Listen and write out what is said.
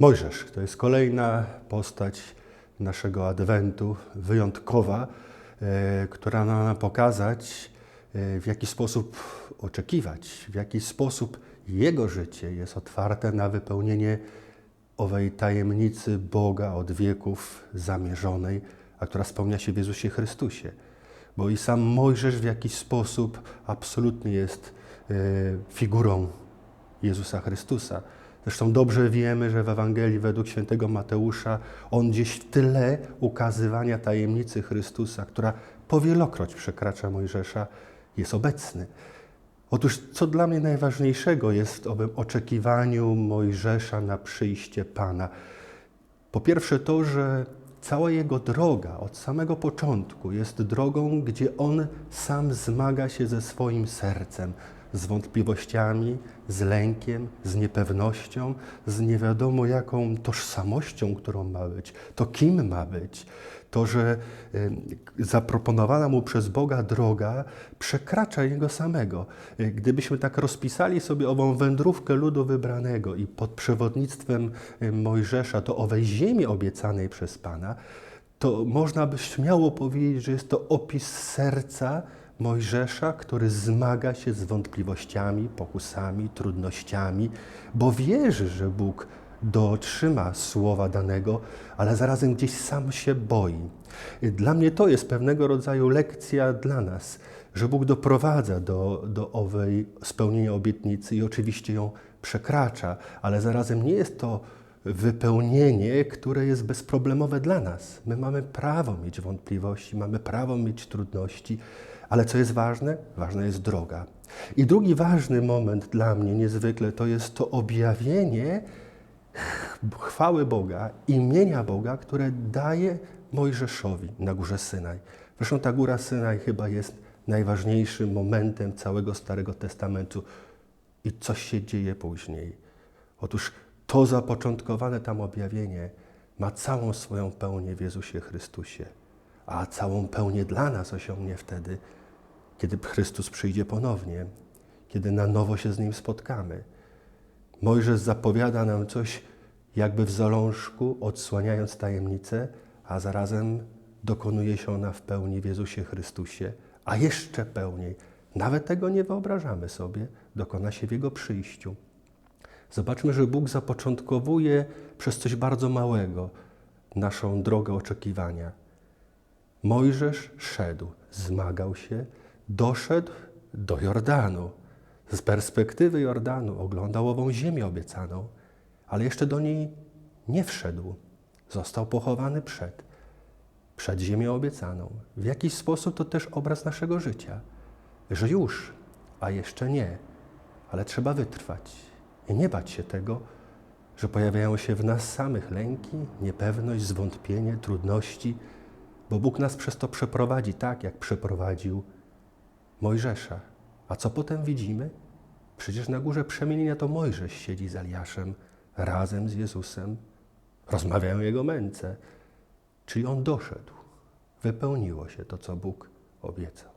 Mojżesz to jest kolejna postać naszego Adwentu, wyjątkowa, e, która ma nam pokazać, e, w jaki sposób oczekiwać, w jaki sposób jego życie jest otwarte na wypełnienie owej tajemnicy Boga od wieków zamierzonej, a która spełnia się w Jezusie Chrystusie. Bo i sam Mojżesz w jakiś sposób absolutnie jest e, figurą Jezusa Chrystusa. Zresztą dobrze wiemy, że w Ewangelii według świętego Mateusza on gdzieś w tyle ukazywania tajemnicy Chrystusa, która powielokroć przekracza Mojżesza, jest obecny. Otóż co dla mnie najważniejszego jest w owym oczekiwaniu Mojżesza na przyjście Pana? Po pierwsze to, że cała jego droga od samego początku jest drogą, gdzie on sam zmaga się ze swoim sercem, z wątpliwościami, z lękiem, z niepewnością, z nie wiadomo jaką tożsamością, którą ma być, to kim ma być. To, że y, zaproponowana mu przez Boga droga przekracza jego samego. Y, Gdybyśmy tak rozpisali sobie ową wędrówkę ludu wybranego i pod przewodnictwem y, Mojżesza do owej ziemi obiecanej przez Pana, to można by śmiało powiedzieć, że jest to opis serca Mojżesza, który zmaga się z wątpliwościami, pokusami, trudnościami, bo wierzy, że Bóg dotrzyma słowa danego, ale zarazem gdzieś sam się boi. Dla mnie to jest pewnego rodzaju lekcja dla nas, że Bóg doprowadza do, do owej spełnienia obietnicy i oczywiście ją przekracza, ale zarazem nie jest to wypełnienie, które jest bezproblemowe dla nas. My mamy prawo mieć wątpliwości, mamy prawo mieć trudności, ale co jest ważne? Ważna jest droga. I drugi ważny moment dla mnie niezwykle to jest to objawienie chwały Boga, imienia Boga, które daje Mojżeszowi na górze Synaj. Zresztą ta góra Synaj chyba jest najważniejszym momentem całego Starego Testamentu. I coś się dzieje później. Otóż to zapoczątkowane tam objawienie ma całą swoją pełnię w Jezusie Chrystusie, a całą pełnię dla nas osiągnie wtedy, kiedy Chrystus przyjdzie ponownie, kiedy na nowo się z Nim spotkamy. Mojżesz zapowiada nam coś jakby w zalążku, odsłaniając tajemnicę, a zarazem dokonuje się ona w pełni w Jezusie Chrystusie, a jeszcze pełniej, nawet tego nie wyobrażamy sobie, dokona się w Jego przyjściu. Zobaczmy, że Bóg zapoczątkowuje przez coś bardzo małego naszą drogę oczekiwania. Mojżesz szedł, zmagał się, doszedł do Jordanu. Z perspektywy Jordanu oglądał ową ziemię obiecaną, ale jeszcze do niej nie wszedł. Został pochowany przed, przed ziemią obiecaną. W jakiś sposób to też obraz naszego życia, że już, a jeszcze nie, ale trzeba wytrwać i nie bać się tego, że pojawiają się w nas samych lęki, niepewność, zwątpienie, trudności, bo Bóg nas przez to przeprowadzi tak, jak przeprowadził Mojżesza. A co potem widzimy? Przecież na górze przemienienia to Mojżesz siedzi z Eliaszem razem z Jezusem, rozmawiają Jego męce. Czyli On doszedł, wypełniło się to, co Bóg obiecał.